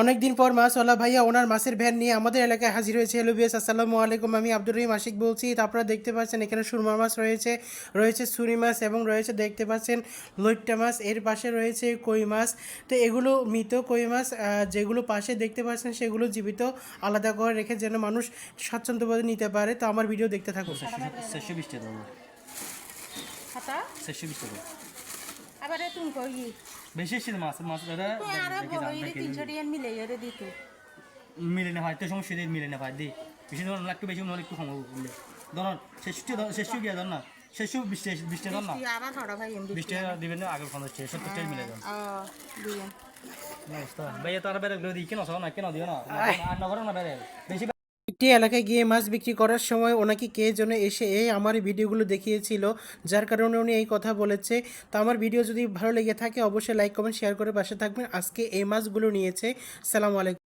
অনেকদিন পর মাছওয়ালা ভাইয়া ওনার মাছের ভ্যান নিয়ে আমাদের এলাকায় হাজির হয়েছে। হ্যালো বিএস আসসালামু আলাইকুম। আমি আব্দুর রহিম আশিক বলছি। তো আপনারা দেখতে পাচ্ছেন এখানে সুরমা মাছ রয়েছে রয়েছে সুরি মাছ এবং রয়েছে দেখতে পাচ্ছেন লইট্টা মাছ। এর পাশে রয়েছে কই মাছ। তো এগুলো মৃত কই মাছ যেগুলো পাশে দেখতে পাচ্ছেন সেগুলো জীবিত আলাদা করে রেখে যেন মানুষ স্বাচ্ছন্দ্যবোধে নিতে পারে। তো আমার ভিডিও দেখতে থাকুন। টাকা আবার তুমি কই? বেশি এসছে মাছ মাছ দাদা আর বড় তিনশো টাকা মিলে এর দিত মিলে না হয় তো সমস্যা দিয়ে মিলে না হয় দি। বেশি ধরুন একটু বেশি মনে একটু কম বললে ধরুন শেষটি শেষটি গিয়ে ধর না শেষও বিশ টাকা ধর না। আবার ভাই দিবেন না আগের পঞ্চাশ টাকা সত্তর টাকা মিলে যান দিবেন ভাইয়া তারা বেড়ে দিই কেন সব না কেন দিও না। আর না না বেড়ে। বেশি একটি এলাকায় গিয়ে মাছ বিক্রি করার সময় ওনাকে কে যেন এসে এই আমার ভিডিওগুলো দেখিয়েছিল, যার কারণে উনি এই কথা বলেছে। তো আমার ভিডিও যদি ভালো লেগে থাকে, অবশ্যই লাইক, কমেন্ট, শেয়ার করে পাশে থাকবেন। আজকে এই মাছগুলো নিয়েছে। সালাম আলাইকুম।